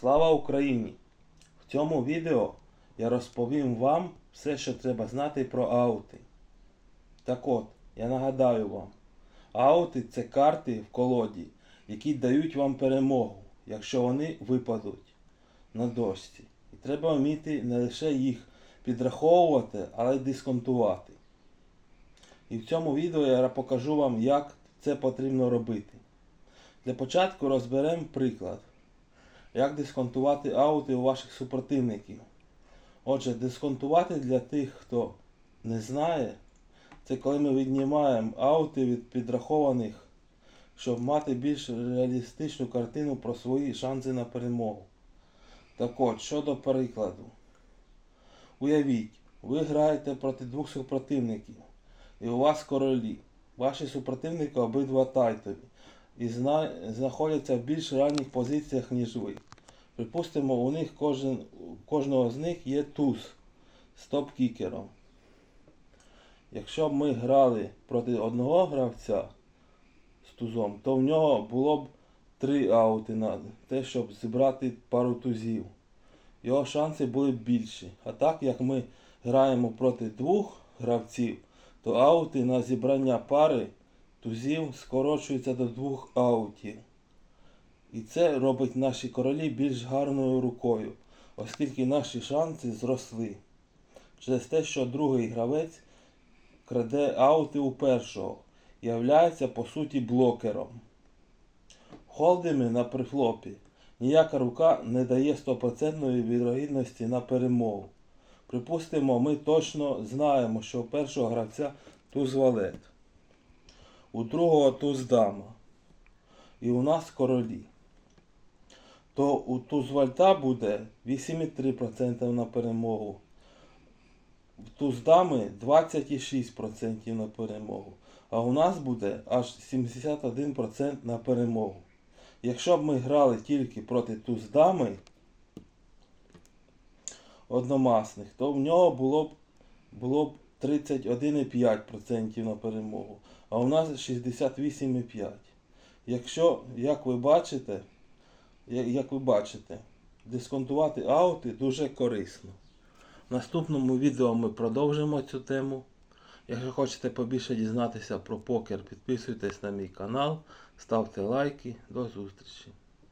Слава Україні! В цьому відео я розповім вам все, що треба знати про аути. Так от, я нагадаю вам, аути це карти в колоді, які дають вам перемогу, якщо вони випадуть на дошці. І треба вміти не лише їх підраховувати, але й дисконтувати. І в цьому відео я покажу вам, як це потрібно робити. Для початку розберемо приклад. Як дисконтувати аути у ваших супротивників? Отже, дисконтувати для тих, хто не знає, це коли ми віднімаємо аути від підрахованих, щоб мати більш реалістичну картину про свої шанси на перемогу. Так от, щодо прикладу. Уявіть, ви граєте проти двох супротивників, і у вас королі. Ваші супротивники обидва тайтові і зна... знаходяться в більш ранніх позиціях, ніж ви. Припустимо, у них кожен, кожного з них є туз з топ-кікером. Якщо б ми грали проти одного гравця з тузом, то в нього було б три аути на те, щоб зібрати пару тузів. Його шанси були б більші. А так як ми граємо проти двох гравців, то аути на зібрання пари тузів скорочуються до двох аутів. І це робить наші королі більш гарною рукою, оскільки наші шанси зросли. Через те, що другий гравець краде аути у першого являється по суті блокером. Холдами на прифлопі ніяка рука не дає 100% вірогідності на перемогу. Припустимо, ми точно знаємо, що у першого гравця туз валет, у другого туз дама. І у нас королі. То у туз вальта буде 8,3% на перемогу. В туз дами 26% на перемогу. А у нас буде аж 71% на перемогу. Якщо б ми грали тільки проти туз дами одномасних, то в нього було б, було б 31,5% на перемогу. А у нас 68,5%. Якщо, як ви бачите, як ви бачите, дисконтувати аути дуже корисно. В наступному відео ми продовжимо цю тему. Якщо хочете побільше дізнатися про покер, підписуйтесь на мій канал, ставте лайки. До зустрічі!